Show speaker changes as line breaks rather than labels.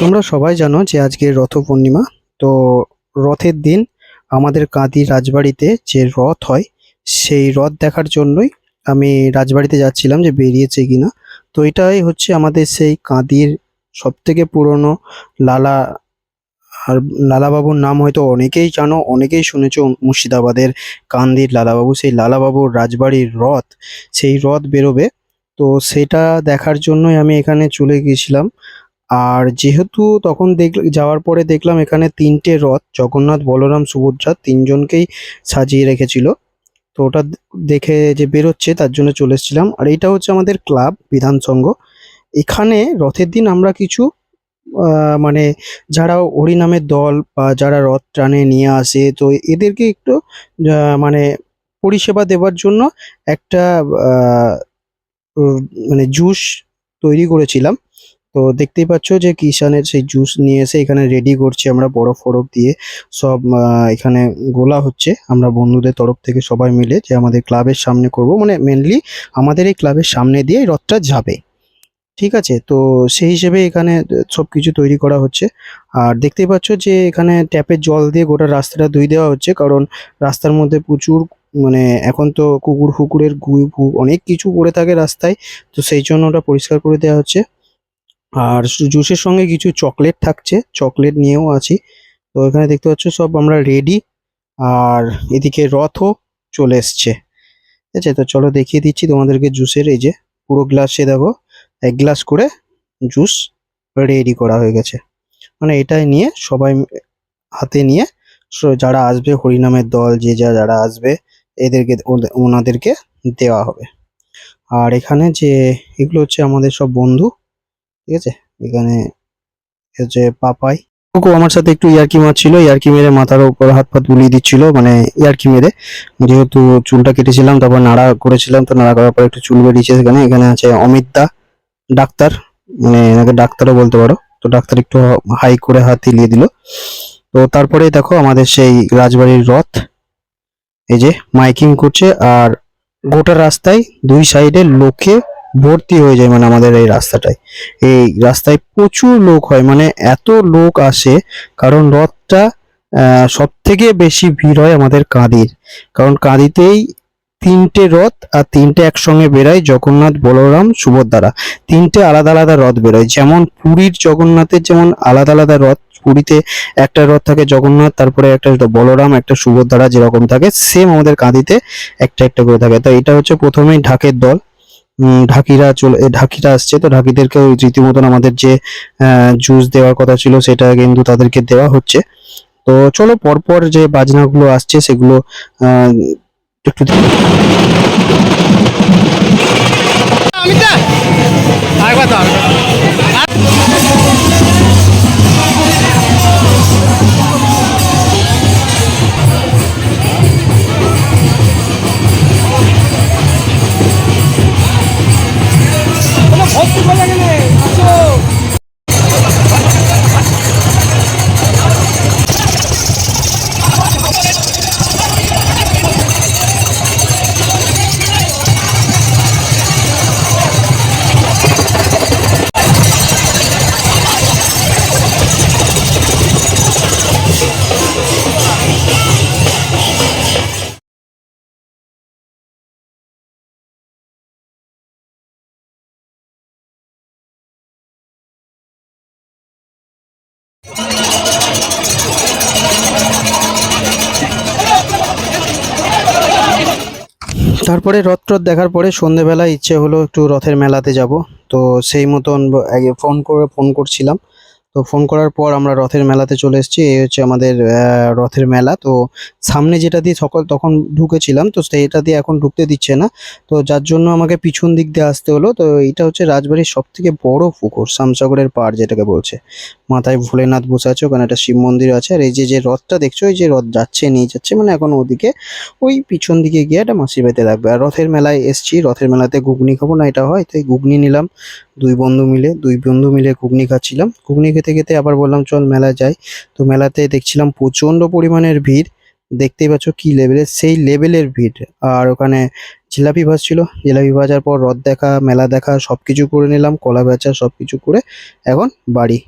তোমরা সবাই জানো যে আজকে রথ পূর্ণিমা, তো রথের দিন আমাদের কাঁদি রাজবাড়িতে যে রথ হয়, সেই রথ দেখার জন্যই আমি রাজবাড়িতে যাচ্ছিলাম যে বেরিয়েছে কিনা তো এটাই হচ্ছে আমাদের সেই কাঁদির সব থেকে পুরনো লালা, আর লালাবাবুর নাম হয়তো অনেকেই জানো, অনেকেই শুনেছো মুর্শিদাবাদের কান্দির লালাবাবু, সেই লালাবাবুর রাজবাড়ির রথ, সেই রথ বেরোবে তো সেটা দেখার জন্যই আমি এখানে চলে গেছিলাম আর যেহেতু তখন দেখ, যাওয়ার পরে দেখলাম এখানে তিনটে রথ, জগন্নাথ, বলরাম, সুভদ্রা তিনজনকেই সাজিয়ে রেখেছিল। তো ওটা দেখে যে বেরোচ্ছে তার জন্য চলে এসেছিলাম। আর এইটা হচ্ছে আমাদের ক্লাব, বিধান সংঘ। এখানে রথের দিন আমরা কিছু মানে যারা হরিনামের দল বা যারা রথ টানে নিয়ে আসে, তো এদেরকে একটু মানে পরিষেবা দেওয়ার জন্য একটা মানে জুস তৈরি করেছিলাম। তো দেখতেই পাচ্ছ যে কিষানের সেই জুস নিয়ে এসে এখানে রেডি করছি আমরা বরফ ফরফ দিয়ে। সব এখানে গোলা হচ্ছে। আমরা বন্ধুদের তরফ থেকে সবাই মিলে যে আমাদের ক্লাবের সামনে করব। মানে মেনলি আমাদের এই ক্লাবের সামনে দিয়ে রথটা যাবে। ঠিক আছে? তো সেই হিসেবে এখানে সব কিছু তৈরি করা হচ্ছে। আর দেখতেই পাচ্ছ যে এখানে ট্যাপের জল দিয়ে গোটা রাস্তাটা ধুই দেওয়া হচ্ছে, কারণ রাস্তার মধ্যে প্রচুর মানে এখন তো কুকুর ফুকুরের গুই ফু অনেক কিছু পড়ে থাকে রাস্তায়, তো সেই জন্য ওটা পরিষ্কার করে দেওয়া হচ্ছে। আর জুসের সঙ্গে কিছু চকলেট থাকছে, চকলেট নিয়েও আছি। তো এখানে দেখতে পাচ্ছ সব আমরা রেডি, আর এদিকে রথও চলে এসছে। ঠিক আছে? তো চলো দেখিয়ে দিচ্ছি তোমাদেরকে জুসের, এই যে পুরো গ্লাসে দেখো। এক গ্লাস করে জুস রেডি করা হয়ে গেছে। মানে এটাই নিয়ে সবাই হাতে নিয়ে যারা আসবে হরিনামের দল, যে যা, যারা আসবে, এদেরকে ওনাদেরকে দেওয়া হবে। আর এখানে যে, এগুলো হচ্ছে আমাদের সব বন্ধু, ঠিক আছে? এখানে হচ্ছে পাপাই। কুকু আমার সাথে একটু ইয়ার্কি মারছিল, ইয়ার্কি মেরে মাথার উপর হাত ফাত বুলিয়ে দিচ্ছিল মানে ইয়ার্কি মেরে। যেহেতু চুলটা কেটেছিলাম, তারপর নাড়া করেছিলাম, তো নাড়া করার পর একটু চুল বেরিয়েছে সেখানে। এখানে আছে অমিত দা ডাক্তার মানে এনাকে ডাক্তারও বলতে পারো। তো ডাক্তার একটু হাই করে হাত হিলিয়ে দিল। তো তারপরে দেখো আমাদের সেই রাজবাড়ির রথ। এই যে মাইকিং করছে আর গোটা রাস্তায় দুই সাইডে লোকে ভর্তি হয়ে যায় মানে আমাদের এই রাস্তাটায়। এই রাস্তায় প্রচুর লোক হয় মানে এত লোক আসে কারণ রথটা সব থেকে বেশি ভিড় হয় আমাদের কাঁদির। কারণ কাঁদিতেই তিনটে রথ আর তিনটে একসঙ্গে বেরোয় জগন্নাথ, বলরাম, সুভদ্রা। তিনটে আলাদা আলাদা রথ বেরোয় যেমন পুরীর জগন্নাথের যেমন আলাদা আলাদা রথ, পুরীতে একটা রথ থাকে জগন্নাথ, তারপরে একটা বলরাম, একটা সুভদ্রা যেরকম থাকে সেম আমাদের কাঁদিতে একটা একটা করে থাকে। তো এটা হচ্ছে প্রথমেই ঢাকের দল। ঢাকিরা চলে ঢাকিরা আসছে, তো ঢাকিদেরকে ওই রীতিমতন আমাদের যে জুস দেওয়ার কথা ছিল, সেটা কিন্তু তাদেরকে দেওয়া হচ্ছে। তো চলো পরপর যে বাজনাগুলো আসছে, সেগুলো 쭉쭉. 아미다. 아이고 다. 어떻게 তারপরে রথ টথ দেখার পরে সন্ধেবেলা ইচ্ছে হলো একটু রথের মেলাতে যাব। তো সেই মতন আগে ফোন করে ফোন করছিলাম। তো ফোন করার পর আমরা রথের মেলাতে চলে এসেছি। এই হচ্ছে আমাদের রথের মেলা। তো সামনে যেটা দিয়ে সকল, তখন ঢুকেছিলাম, তো সেইটা দিয়ে এখন ঢুকতে দিচ্ছে না। তো যার জন্য আমাকে পিছন দিক দিয়ে আসতে হলো। তো এটা হচ্ছে রাজবাড়ির সব থেকে বড় পুকুর শামসাগরের পাড়, যেটাকে বলছে। মাথায় ভোলেনাথ বসে আছে, ওখানে একটা শিব মন্দির আছে। আর এই যে যে রথটা দেখছ, এই যে রথ যাচ্ছে, নিয়ে যাচ্ছে মানে এখন ওদিকে ওই পিছন দিকে গিয়ে একটা মাসি বাড়িতে রাখবে আর রথের মেলায় এসছি, রথের মেলাতে ঘুগনি খাব না, এটা হয়, তাই ঘুগনি নিলাম। দুই বন্ধু মিলে, দুই বন্ধু মিলে ঘুগনি খাচ্ছিলাম। ঘুগনি খেতে খেতে আবার বললাম, চল মেলা যাই। তো মেলাতে দেখছিলাম প্রচণ্ড পরিমাণের ভিড়। দেখতেই পাচ্ছ কি লেভেলের সেই লেভেলের ভিড়। আর ওখানে জিলাপি ভাজছিল। জিলাপি ভাজার পর রথ দেখা, মেলা দেখা সব কিছু করে নিলাম, কলা বেচা সব কিছু করে এখন বাড়ি।